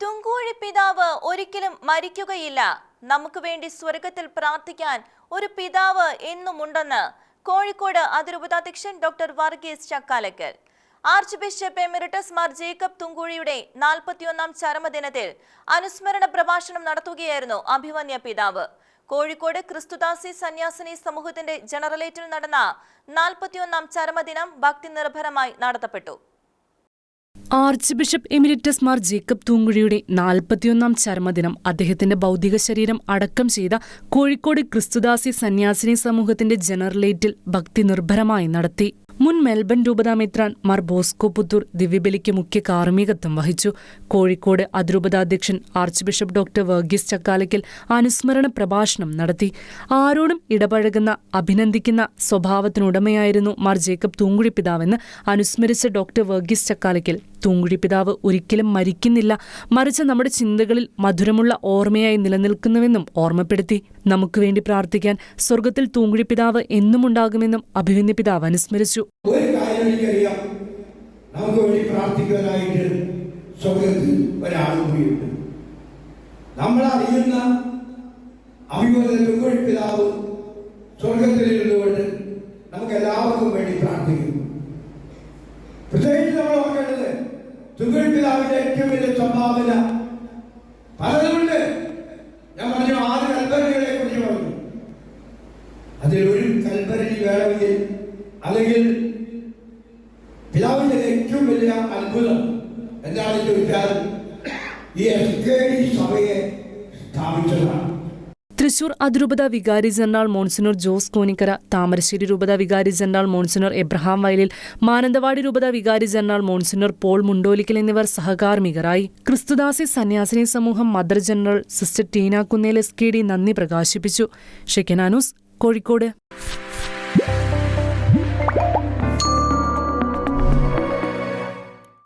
തുങ്കൂഴി പിതാവ് ഒരിക്കലും മരിക്കുകയില്ല. നമുക്ക് വേണ്ടി സ്വർഗത്തിൽ പ്രാർത്ഥിക്കാൻ ഒരു പിതാവ് എന്നുമുണ്ടെന്ന് Kozhikode അതിരൂപതാധ്യക്ഷൻ doctor Varghese Chakkalakkal. Archbishop emeritus Mar Jacob തുങ്കുഴിയുടെ നാൽപ്പത്തിയൊന്നാം ചരമദിനത്തിൽ അനുസ്മരണ പ്രഭാഷണം നടത്തുകയായിരുന്നു അഭിമന്യ പിതാവ്. കോഴിക്കോട് ക്രിസ്തുദാസി സന്യാസിനി സമൂഹത്തിന്റെ ജനറലേറ്റിൽ നടന്ന നാൽപ്പത്തിയൊന്നാം ചരമദിനം ഭക്തി നിർഭരമായി നടത്തപ്പെട്ടു. Archbishop emeritus Mar Jacob തൂങ്കുഴിയുടെ നാൽപ്പത്തിയൊന്നാം ചരമദിനം അദ്ദേഹത്തിന്റെ ഭൗതിക ശരീരം അടക്കം ചെയ്ത കോഴിക്കോട് ക്രിസ്തുദാസി സന്യാസിനി സമൂഹത്തിന്റെ ജനറലേറ്റിൽ ഭക്തി നിർഭരമായി നടത്തി. മുൻ മെൽബൺ രൂപതാമിത്രാൻ മാർ ബോസ്കോ പുത്തൂർ ദിവ്യബലിക്ക് മുഖ്യ കാർമ്മികത്വം വഹിച്ചു. കോഴിക്കോട് അതിരൂപതാധ്യക്ഷൻ archbishop doctor Varghese Chakkalakkal അനുസ്മരണ പ്രഭാഷണം നടത്തി. ആരോടും ഇടപഴകുന്ന അഭിനന്ദിക്കുന്ന സ്വഭാവത്തിനുടമയായിരുന്നു മാർ ജേക്കബ് തൂങ്കുഴി പിതാവെന്ന് അനുസ്മരിച്ച ഡോക്ടർ വർഗീസ് ചക്കാലയ്ക്കൽ തൂങ്കുഴി പിതാവ് ഒരിക്കലും മരിക്കുന്നില്ല. മറിച്ച് നമ്മുടെ ചിന്തകളിൽ മധുരമുള്ള ഓർമ്മയായി നിലനിൽക്കുന്നുവെന്നും ഓർമ്മപ്പെടുത്തി നമുക്ക് വേണ്ടി പ്രാർത്ഥിക്കാൻ സ്വർഗത്തിൽ തൂങ്കുഴി പിതാവ് എന്നും ഉണ്ടാകുമെന്നും അഭിമന്യ പിതാവ് അനുസ്മരിച്ചു. ഒരു നമ്മൾ അറിയുന്ന നമുക്ക് എല്ലാവർക്കും വേണ്ടി പ്രാർത്ഥിക്കുന്നു. തുങ്കുഴി പിതാവിന്റെ ഏറ്റവും വലിയ സംഭാവന. പലതുണ്ട്. ഞാൻ പറഞ്ഞു ആറ് കൽപ്പനകളെ കുറിച്ച് പറഞ്ഞു. അതിൽ ഒരു കൽപ്പരണി വേണമെങ്കിൽ അല്ലെങ്കിൽ പിതാവിന്റെ ഏറ്റവും വലിയ അത്ഭുതം എന്താണെന്ന് ചോദിച്ചാൽ ഈ എസ് കെ ഡി സഭയെ സ്ഥാപിച്ചതാണ്. തൃശൂർ അതിരൂപത വികാരി ജനറൽ മോൺസിനോർ ജോസ് കോനിക്കര താമരശ്ശേരി രൂപത വികാരി ജനറൽ മോൺസിനോർ എബ്രഹാം വയലിൽ മാനന്തവാടി രൂപത വികാരി ജനറൽ മോൺസിനോർ പോൾ മുണ്ടോലിക്കൽ എന്നിവർ സഹകാർമികരായി ക്രിസ്തുദാസി സന്യാസിനി സമൂഹം mother general sister Teena Kunnel S K D നന്ദി പ്രകാശിപ്പിച്ചു. ഷെക്കനാനൂസ് കോഴിക്കോട്.